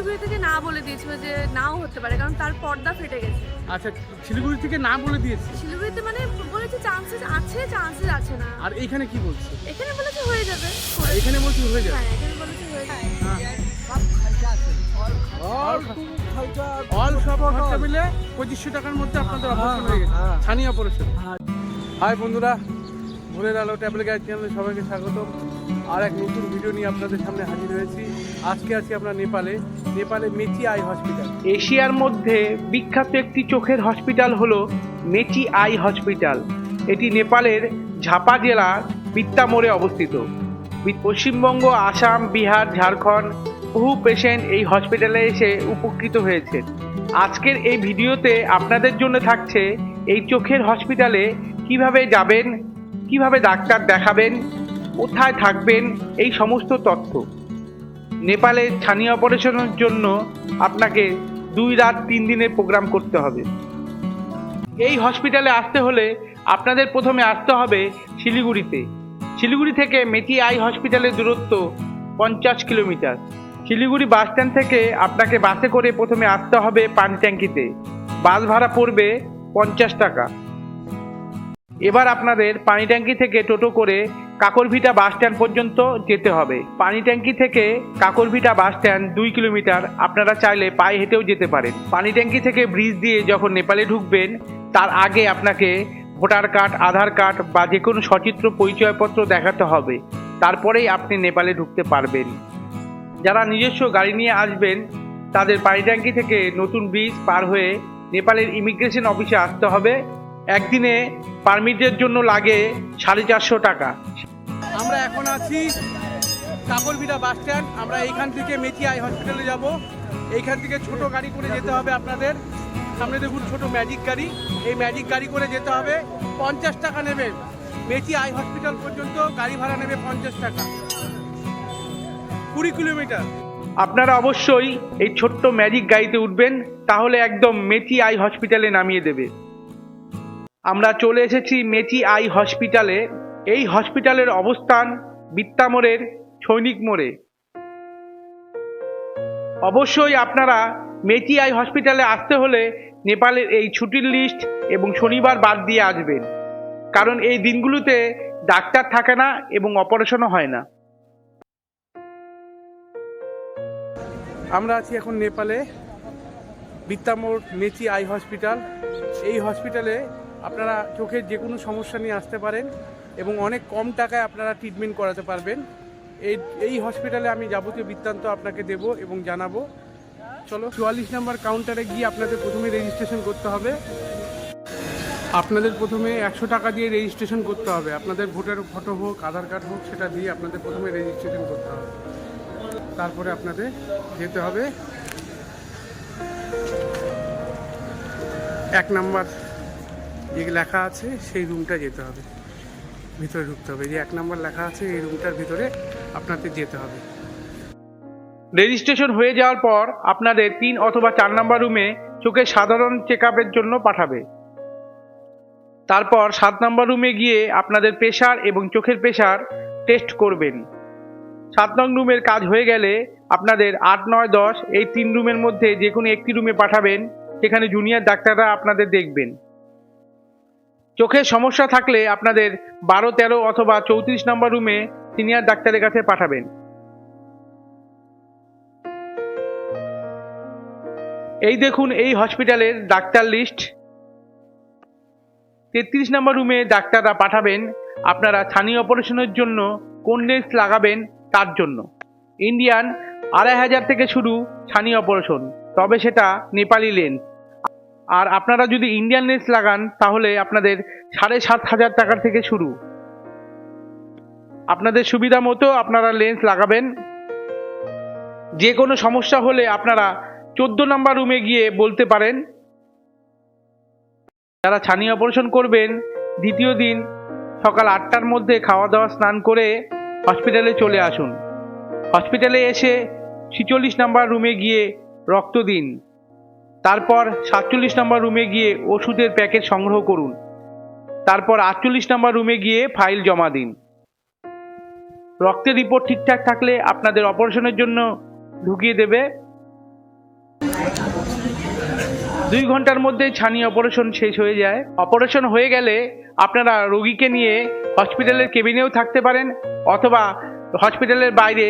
শিলিগুড়ি থেকে না বলে দিয়েছিল যে নাও হতে পারে কারণ তার পর্দা ফেটে গেছে। আচ্ছা শিলিগুড়ি থেকে না বলে দিয়েছে? শিলিগুড়িতে মানে বলেছে চান্সেস আছে চান্সেস আছে না। আর এইখানে কি বলছে? এখানে বলেছে হয়ে যাবে। আর এখানে বলছি হয়ে যাবে? হ্যাঁ এখানে বলেছে হয়ে যাবে। অল সব খরচা মিলে পঁচিশশো টাকার মধ্যে আপনাদের অপারেশন হয়ে গেছে। ছানি অপারেশন হাই বন্ধুরা ভোরের আলো ট্যাবলেট গাইড চ্যানেলে সবাইকে স্বাগত আর এক নতুন ভিডিও নিয়ে আপনাদের সামনে হাজির হয়েছি। আজকে আছি আমরা নেপালে নেপালে মেচি আই হসপিটাল এশিয়ার মধ্যে বিখ্যাত একটি চোখের হসপিটাল হলো মেচি আই হসপিটাল এটি নেপালের ঝাপা জেলার বিত্তামোড়ে অবস্থিত। পশ্চিমবঙ্গ, আসাম, বিহার, ঝাড়খণ্ড, বহু পেশেন্ট এই হসপিটালে এসে উপকৃত হয়েছে। আজকের এই ভিডিওতে আপনাদের জন্য থাকছে এই চোখের হসপিটালে কীভাবে যাবেন, কীভাবে ডাক্তার দেখাবেন কোথায় থাকবেন এই সমস্ত তথ্য? নেপালে ছানি অপারেশনের জন্য আপনাকে দুই রাত তিন দিনের প্রোগ্রাম করতে হবে। এই হসপিটালে আসতে হলে আপনাদের প্রথমে আসতে হবে শিলিগুড়িতে। শিলিগুড়ি থেকে মেটি আই হসপিটালের দূরত্ব পঞ্চাশ কিলোমিটার। শিলিগুড়ি বাস স্ট্যান্ড থেকে আপনাকে বাসে করে প্রথমে আসতে হবে পানি ট্যাঙ্কিতে। বাস ভাড়া পড়বে পঞ্চাশ টাকা। এবার আপনাদের পানি ট্যাঙ্কি থেকে টোটো করে কাকরভিটা বাস স্ট্যান্ড পর্যন্ত যেতে হবে। পানি ট্যাঙ্কি থেকে কাকরভিটা বাস স্ট্যান্ড দুই কিলোমিটার, আপনারা চাইলে পায়ে হেঁটেও যেতে পারেন। পানি ট্যাঙ্কি থেকে ব্রিজ দিয়ে যখন নেপালে ঢুকবেন, তার আগে আপনাকে ভোটার কার্ড, আধার কার্ড বা যে কোনো সচিত্র পরিচয়পত্র দেখাতে হবে। তারপরেই আপনি নেপালে ঢুকতে পারবেন। যারা নিজস্ব গাড়ি নিয়ে আসবেন, তাদের পানি ট্যাঙ্কি থেকে নতুন ব্রিজ পার হয়ে নেপালের ইমিগ্রেশন অফিসে আসতে হবে। একদিনে পারমিটের জন্য লাগে সাড়ে চারশো টাকা। আমরা এখন আছি কাকরবিড়া বাস স্ট্যান্ড। আমরা এইখান থেকে মেচি আই হসপিটালে যাব। এইখান থেকে ছোট গাড়ি করে যেতে হবে আপনাদের। সামনে দেখুন ছোট ম্যাজিক গাড়ি। এই ম্যাজিক গাড়ি করে যেতে হবে। পঞ্চাশ টাকা নেবে। মেচি আই হসপিটাল পর্যন্ত গাড়ি ভাড়া নেবে পঞ্চাশ টাকা। কুড়ি কিলোমিটার। আপনারা অবশ্যই এই ছোট্ট ম্যাজিক গাড়িতে উঠবেন, তাহলে একদম মেচি আই হসপিটালে নামিয়ে দেবে। আমরা চলে এসেছি মেচি আই হসপিটালে এই হসপিটালের অবস্থান বিত্তামোড়ের সৈনিক মোড়ে। অবশ্যই আপনারা মেচি আই হসপিটালে আসতে হলে নেপালের এই ছুটির লিস্ট এবং শনিবার বাদ দিয়ে আসবেন, কারণ এই দিনগুলোতে ডাক্তার থাকে না এবং অপারেশনও হয় না। আমরা আছি এখন নেপালে, বিত্তামোড় মেচি আই হসপিটাল। এই হসপিটালে আপনারা চোখের যে কোনো সমস্যা নিয়ে আসতে পারেন। এবং অনেক কম টাকায় আপনারা ট্রিটমেন্ট করাতে পারবেন। এই এই হসপিটালে আমি যাবতীয় বৃত্তান্ত আপনাকে দেব এবং জানাব। চলো, চুয়াল্লিশ নাম্বার কাউন্টারে গিয়ে আপনাদের প্রথমে রেজিস্ট্রেশন করতে হবে। আপনাদের প্রথমে একশো টাকা দিয়ে রেজিস্ট্রেশন করতে হবে। আপনাদের ভোটার ফটো হোক, আধার কার্ড হোক, সেটা দিয়ে আপনাদের প্রথমে রেজিস্ট্রেশন করতে হবে। তারপরে আপনাদের যেতে হবে এক নাম্বার যে লেখা আছে, সেই রুমটা যেতে হবে। ভিতরে ঢুকতে হবে। যে এক নাম্বার লেখা আছে, এই রুমটার ভিতরে আপনাদের যেতে হবে। রেজিস্ট্রেশন হয়ে যাওয়ার পর আপনাদের তিন অথবা চার নম্বর রুমে চোখের সাধারণ চেক জন্য পাঠাবে। তারপর সাত নম্বর রুমে গিয়ে আপনাদের প্রেশার এবং চোখের প্রেশার টেস্ট করবেন। সাত নং রুমের কাজ হয়ে গেলে আপনাদের আট, নয়, দশ এই তিন রুমের মধ্যে যে কোনো একটি রুমে পাঠাবেন। সেখানে জুনিয়র ডাক্তাররা আপনাদের দেখবেন। চোখের সমস্যা থাকলে আপনাদের বারো তেরো অথবা চৌত্রিশ নম্বর রুমে সিনিয়র ডাক্তারের কাছে পাঠাবেন। এই দেখুন, এই হসপিটালের ডাক্তার লিস্ট। তেত্রিশ নম্বর রুমে ডাক্তাররা পাঠাবেন, আপনারা ছানি অপারেশনের জন্য কোন লেন্স লাগাবেন তার জন্য। ইন্ডিয়ান আড়াই হাজার থেকে শুরু ছানি অপারেশন, তবে সেটা নেপালি লেন্স। আর আপনারা যদি ইন্ডিয়ান লেন্স লাগান, তাহলে আপনাদের সাড়ে সাত হাজার টাকার থেকে শুরু। আপনাদের সুবিধা মতো আপনারা লেন্স লাগাবেন। যে কোনো সমস্যা হলে আপনারা চোদ্দ নাম্বার রুমে গিয়ে বলতে পারেন। যারা ছানি অপারেশন করবেন, দ্বিতীয় দিন সকাল আটটার মধ্যে খাওয়া দাওয়া স্নান করে হসপিটালে চলে আসুন। হসপিটালে এসে ছিচল্লিশ নাম্বার রুমে গিয়ে রক্ত দিন। তারপর সাতচল্লিশ নম্বর রুমে গিয়ে ওষুধের প্যাকেট সংগ্রহ করুন। তারপর আটচল্লিশ নাম্বার রুমে গিয়ে ফাইল জমা দিন। রক্তের রিপোর্ট ঠিকঠাক থাকলে আপনাদের অপারেশনের জন্য ঢুকিয়ে দেবে। দুই ঘণ্টার মধ্যে ছানি অপারেশন শেষ হয়ে যায়। অপারেশন হয়ে গেলে আপনারা রোগীকে নিয়ে হসপিটালের কেবিনেও থাকতে পারেন অথবা হসপিটালের বাইরে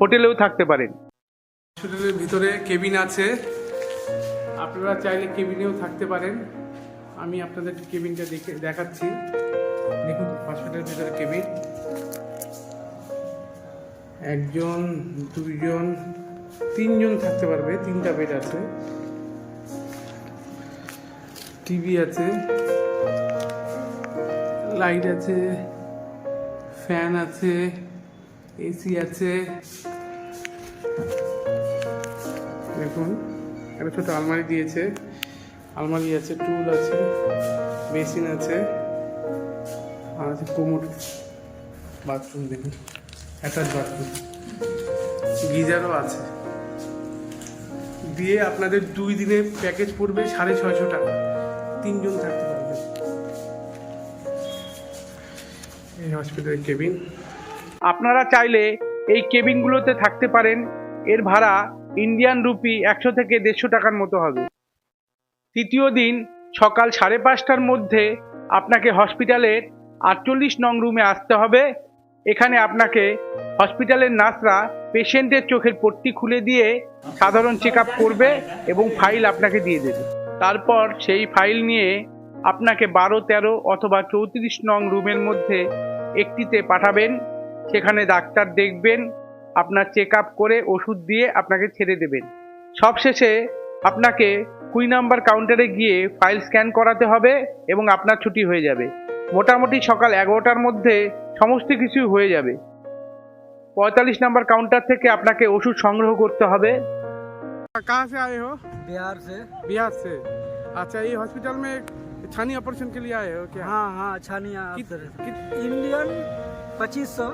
হোটেলেও থাকতে পারেন। হসপিটালের ভিতরে কেবিন আছে। আপনারা চাইলে কেবিনেও থাকতে পারেন। আমি আপনাদের কেবিনটা দেখে দেখাচ্ছি। দেখুন হসপিটালের ভিতরে কেবিন। একজন, দুইজন, তিনজন থাকতে পারবে। তিনটা বেড আছে। টিভি আছে। লাইট আছে। ফ্যান আছে। এসি আছে। দেখুন। একটা ছোট আলমারি দিয়েছে। আলমারি আছে, টুল আছে বেসিন আছে, আর আছে কোমোড বাথরুম দেখুন অ্যাটাচ বাথরুম গিজারও আছে। দিয়ে আপনাদের দুই দিনে প্যাকেজ পড়বে সাড়ে ছয়শো টাকা। তিনজন থাকতে পারবে। এই হসপিটালের কেবিন আপনারা চাইলে এই কেবিনগুলোতে থাকতে পারেন। এর ভাড়া ইন্ডিয়ান রুপি একশো থেকে দেড়শো টাকার মতো হবে। তৃতীয় দিন সকাল সাড়ে পাঁচটার মধ্যে আপনাকে হসপিটালের আটচল্লিশ নং রুমে আসতে হবে। এখানে আপনাকে হসপিটালের নার্সরা পেশেন্টের চোখের পট্টি খুলে দিয়ে সাধারণ চেক করবে এবং ফাইল আপনাকে দিয়ে দেবে। তারপর সেই ফাইল নিয়ে আপনাকে বারো, তেরো অথবা চৌত্রিশ নং রুমের মধ্যে একটিতে পাঠাবেন। সেখানে ডাক্তার দেখবেন আপনার চেক আপ করে ওষুধ দিয়ে আপনাকে ছেড়ে দেবেন সবশেষে আপনাকে কুই নাম্বার কাউন্টারে গিয়ে ফাইল স্ক্যান করাতে হবে এবং আপনার ছুটি হয়ে যাবে মোটামুটি সকাল এগারোটার মধ্যে সমস্ত কিছু হয়ে যাবে পঁয়তাল্লিশ নাম্বার কাউন্টার থেকে আপনাকে ওষুধ সংগ্রহ করতে হবে कहाँ से आए हो बिहार से बिहार से अच्छा ये हॉस्पिटल में छानी ऑपरेशन के लिए आए हो क्या हाँ हाँ छानिया कित- अफसर कित- इंडियन पच्चीस सौ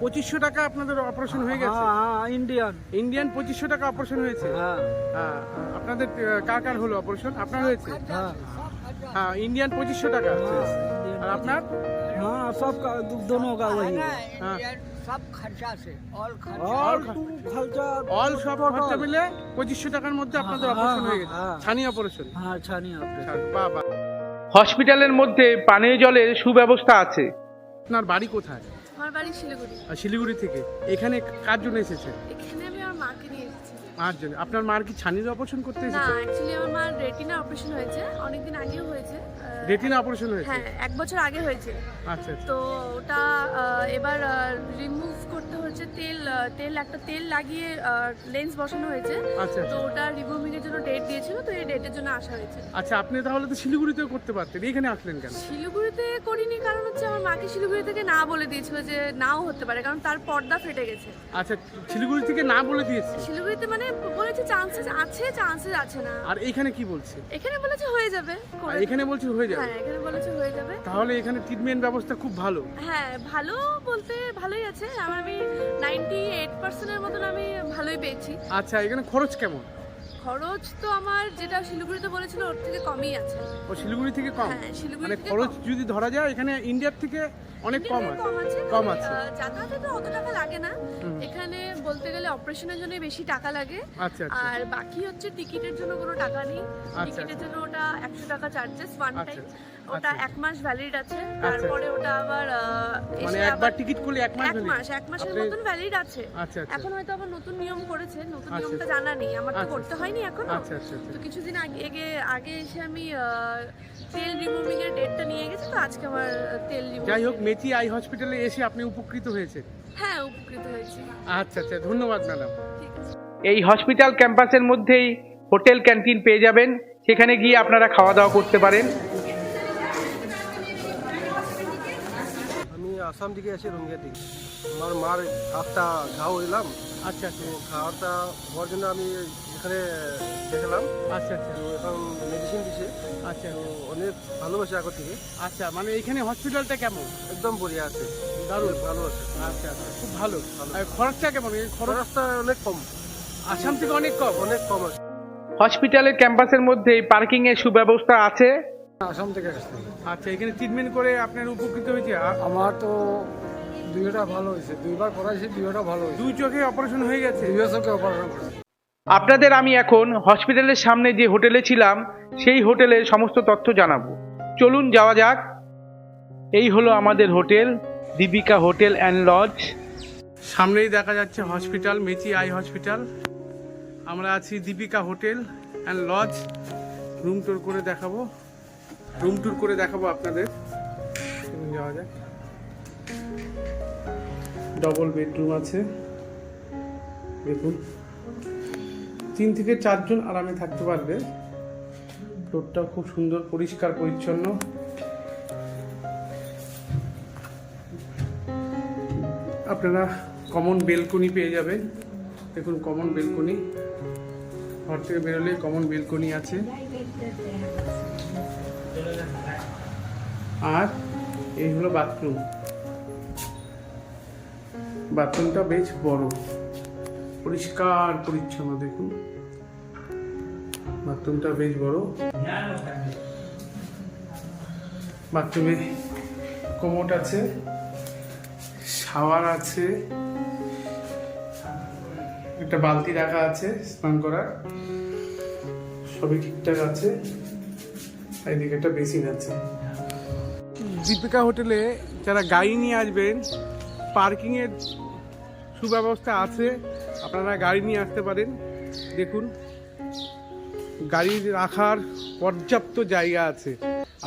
পঁচিশশো টাকা আপনাদের অপারেশন হয়ে গেছে हाँ हाँ इंडियन ইন্ডিয়ান পঁচিশশো টাকা অপারেশন হয়েছে हाँ হ্যাঁ আপনাদের আহ, কার কার হলো অপারেশন আপনার হয়েছে हाँ হ্যাঁ ইন্ডিয়ান পঁচিশশো টাকা আর আপনার हाँ सबका दो- दोनों का वही है। হ্যাঁ सब खर्चा से ऑल खर्चा और तू खर्चा অল সব total। খরচা মিলে পঁচিশশো টাকার মধ্যে আপনাদের হ্যাঁ, অপারেশন হয়ে হ্যাঁ, গেছে হ্যাঁ। ছানি অপারেশন हाँ छानिया अफसर বাবা হসপিটালের মধ্যে পানীয় জলের সুব্যবস্থা আছে আপনার বাড়ি কোথায় আমার বাড়ি শিলিগুড়ি। আর শিলিগুড়ি থেকে। এখানে কার জন্য এসেছে? এখানে আমি আমার মাকে নিয়ে এসেছি। মার জন্য। আপনার মার কি ছানির অপারেশন করতে না এসেছে? অ্যাকচুয়ালি আমার মার রেটিনা অপারেশন হয়েছে অনেকদিন আগেও হয়েছে। রেটিনা অপারেশন হয়েছে? হ্যাঁ এক বছর আগে হয়েছে। আচ্ছা আচ্ছা। তো ওটা এবার রিমুভ করতে হচ্ছে তেল তেল একটা তেল লাগিয়ে লেন্স বসানো হয়েছে। আচ্ছা তো আচ্ছা ওটা রিমুভিং এর জন্য ডেট দিয়েছিল তো এই ডেটের জন্য আসা হয়েছে। আচ্ছা আপনি তাহলে তো শিলিগুড়িতেও করতে পারতেন। এখানে আসলেন কেন? শিলিগুড়িতে করিনি কারণ হচ্ছে আমার মাকে শিলিগুড়ি থেকে না বলে দিয়েছিল যে নাও হতে পারে কারণ তার পর্দা ফেটে গেছে। আচ্ছা শিলিগুড়ি থেকে না বলে দিয়েছে? শিলিগুড়িতে মানে বলেছে চান্সেস আছে চান্সেস আছে না। আর এখানে কি বলছে? এখানে বলেছে হয়ে যাবে এখানে বলছে হয়ে যাবে। হ্যাঁ এখানে বলেছে হয়ে যাবে। তাহলে এখানে ট্রিটমেন্ট ব্যবস্থা খুব ভালো। হ্যাঁ ভালো বলতে ভালোই আছে। আমার আমি নাইনটি এইট পার্সেন্টের মতন আমি ভালোই পেয়েছি। আচ্ছা এখানে খরচ কেমন? খরচ তো আমার যেটা শিলিগুড়িতে বলেছিল ওর থেকে কমই আছে। ও শিলিগুড়ি থেকে কম? হ্যাঁ শিলিগুড়ি মানে থেকে খরচ কম। যদি ধরা যায় এখানে ইন্ডিয়ার থেকে অনেক কম আছে। কম আছে কম আছে। আহ, যাতায়াতে তো অত টাকা লাগে না। এখানে বলতে গেলে অপারেশনের জন্য বেশি টাকা লাগে। আচ্ছা আচ্ছা। আর বাকি হচ্ছে টিকিটের জন্য কোনো টাকা নেই। টিকিটের জন্য ওটা একশো টাকা চার্জেস ওয়ান আচ্ছা, টাইম ওটা আচ্ছা। এক মাস ভ্যালিড আছে তারপরে ওটা আবার আহ, মানে একবার আবার টিকিট করলে এক মাস এক মাস এক মাসের মতন ভ্যালিড আছে। আচ্ছা আচ্ছা। এখন হয়তো আবার নতুন নিয়ম করেছে নতুন আচ্ছা। নিয়মটা জানা নেই আমার তো আচ্ছা। করতে হয়নি এখনও। আচ্ছা আচ্ছা আচ্ছা। তো কিছুদিন আগে আগে- আগে এসে আমি আহ, তেল রিমুভিং এর ডেটটা নিয়ে গেছি তো আজকে আমার তেল রিমুভ যাই হোক মেচি আই হসপিটালে এসে আপনি উপকৃত হয়েছে। হ্যাঁ উপকৃত হয়েছি। আচ্ছা আচ্ছা ধন্যবাদ ম্যাডাম। এই হসপিটাল ক্যাম্পাসের মধ্যেই হোটেল ক্যান্টিন পেয়ে যাবেন সেখানে গিয়ে আপনারা খাওয়া দাওয়া করতে পারেন আমি আসাম থেকে আছি রঙ্গিয়া থেকে আমার মার হাতটা ঘাও হইলাম আচ্ছা আচ্ছা। তো খাওয়াটা হওয়ার জন্য আমি এখানে দেখালাম। আচ্ছা আচ্ছা। এখন মেডিসিন দিছে। আচ্ছা তো অনেক ভালোবাসে আগর থেকে। আচ্ছা মানে এখানে হসপিটালটা কেমন? একদম বড়িয়া আছে। দারুণ। ভালো আছে। আচ্ছা আচ্ছা। খুব ভালো। আর খরচটা কেমন? এই খরচ খরচটা অনেক কম। আসাম থেকে অনেক কম? অনেক কম আছে। হসপিটালের ক্যাম্পাসের মধ্যে পার্কিং এর সুব্যবস্থা আছে? আসাম থেকে আসতে আচ্ছা এখানে ট্রিটমেন্ট করে আপনার উপকৃত হয়েছে? আমার তো দুইটা ভালো হয়েছে। দুইবার করাইছি দুইটা ভালো হয়েছে। দুই চোখে অপারেশন হয়ে গেছে? দুই বছরকে অপারেশন করেছি আপনাদের আমি এখন হসপিটালের সামনে যে হোটেলে ছিলাম সেই হোটেলের সমস্ত তথ্য জানাব। চলুন যাওয়া যাক। এই হলো আমাদের hotel Dipika hotel and lodge সামনেই দেখা যাচ্ছে হসপিটাল মেচি আই হসপিটাল আমরা আছি Dipika hotel and lodge room tour করে দেখাবো। রুম ট্যুর করে দেখাবো আপনাদের। যাওয়া যাক। ডবল বেডরুম আছে। দেখুন। তিন থেকে চারজন আরামে থাকতে পারবে। ফ্লোরটা খুব সুন্দর, পরিষ্কার, পরিচ্ছন্ন। আপনারা কমন বেলকনি পেয়ে যাবেন। দেখুন কমন বেলকনি ঘর থেকে বেরোলে কমন বেলকনি আছে। আর এই হলো বাথরুম বাথরুমটা বেশ বড়। পরিষ্কার পরিচ্ছন্ন, দেখুন। বাথরুমটা বেশ বড়। বাথরুমে কোমোট আছে শাওয়ার আছে, একটা বালতি রাখা আছে স্নান করার। সবই ঠিকঠাক আছে। এদিকে একটা বেসিন আছে। দীপিকা হোটেলে যারা গাড়ি নিয়ে আসবেন পার্কিংয়ের সুব্যবস্থা আছে আপনারা গাড়ি নিয়ে আসতে পারেন। দেখুন গাড়ি রাখার পর্যাপ্ত জায়গা আছে।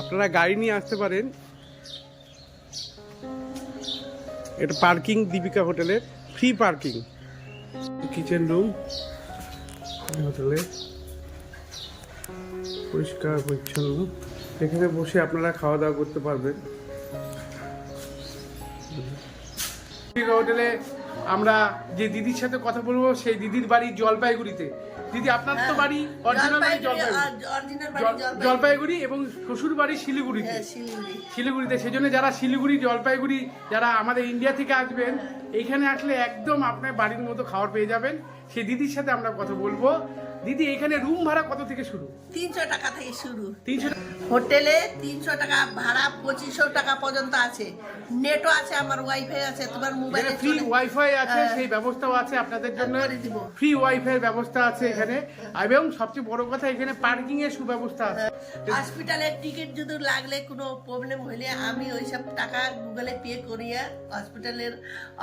আপনারা গাড়ি নিয়ে আসতে পারেন। এটা পার্কিং দীপিকা হোটেলের ফ্রি পার্কিং। কিচেন রুম হোটেলে পরিষ্কার পরিচ্ছন্ন। এখানে বসে আপনারা খাওয়া দাওয়া করতে পারবেন। হোটেলে আমরা যে দিদির সাথে কথা বলব সেই দিদির বাড়ি জলপাইগুড়িতে। দিদি আপনার তো বাড়ি অরিজিনাল বাড়ি জলপাইগুড়ি জলপাইগুড়ি। এবং শ্বশুর বাড়ি শিলিগুড়িতে। শিলিগুড়িতে সেই জন্য যারা শিলিগুড়ি জলপাইগুড়ি যারা আমাদের ইন্ডিয়া থেকে আসবেন এখানে আসলে একদম আপনার বাড়ির মতো খাবার পেয়ে যাবেন। সেই দিদির সাথে আমরা কথা বলব। দিদি এখানে রুম ভাড়া কত থেকে শুরু? তিনশো টাকা থেকে শুরু। তিনশো হোটেলে তিনশো টাকা ভাড়া পঁচিশশো টাকা পর্যন্ত আছে। নেটও আছে আমার ওয়াইফাই আছে তোমার মোবাইলে ফ্রি ওয়াইফাই আছে হ্যাঁ। সেই ব্যবস্থাও আছে আপনাদের জন্য। ফ্রি ওয়াইফাই এর ব্যবস্থা আছে এখানে। এবং সবচেয়ে বড় কথা এখানে পার্কিং এর সুব্যবস্থা আছে। হসপিটালের টিকিট যদি লাগলে কোনো প্রবলেম হইলে আমি ওইসব টাকা গুগলে পে করিয়া হসপিটালের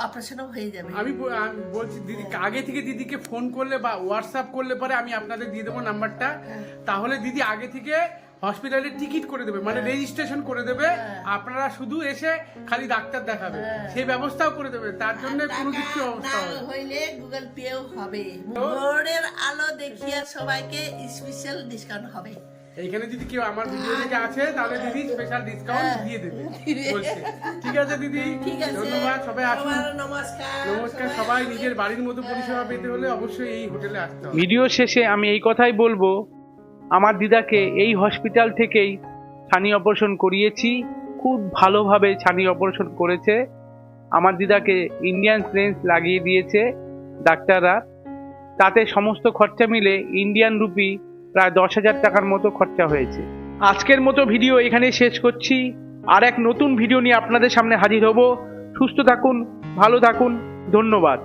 অপারেশনও হয়ে যাবে। আমি আমি বলছি দিদি আগে থেকে দিদিকে ফোন করলে বা হোয়াটসঅ্যাপ করলে পরে আমি আপনাদের দিয়ে দেবো নাম্বারটা। তাহলে দিদি আগে থেকে হসপিটালে টিকিট করে দেবে মানে রেজিস্ট্রেশন করে দেবে। আপনারা শুধু এসে খালি ডাক্তার দেখাবে। সেই ব্যবস্থাও করে দেবে তার জন্য কোনো কিছু অবস্থা হইলে গুগল পেও হবে। ভোরের আলো দেখিয়ে সবাইকে স্পেশাল ডিসকাউন্ট হবে। এইখানে যদি কেউ আমার ভিডিও দেখে আছে তাহলে দিদি স্পেশাল ডিসকাউন্ট দিয়ে দেবে। বলছে। ঠিক আছে দিদি। হ্যাঁ। ঠিক আছে। ধন্যবাদ সবাই আসুন। নমস্কার নমস্কার সবাই। নিজের বাড়ির মতো পরিষেবা পেতে হলে অবশ্যই এই হোটেলে আসতে হবে। ভিডিও শেষে আমি এই কথাই বলব আমার দিদাকে এই হসপিটাল থেকেই ছানি অপারেশন করিয়েছি খুব ভালোভাবে ছানি অপারেশন করেছে। আমার দিদাকে ইন্ডিয়ান লেন্স লাগিয়ে দিয়েছে ডাক্তাররা। তাতে সমস্ত খরচা মিলে ইন্ডিয়ান রুপি প্রায় দশ হাজার টাকার মতো খরচা হয়েছে। আজকের মতো ভিডিও এখানেই শেষ করছি। আর এক নতুন ভিডিও নিয়ে আপনাদের সামনে হাজির হব। সুস্থ থাকুন, ভালো থাকুন, ধন্যবাদ।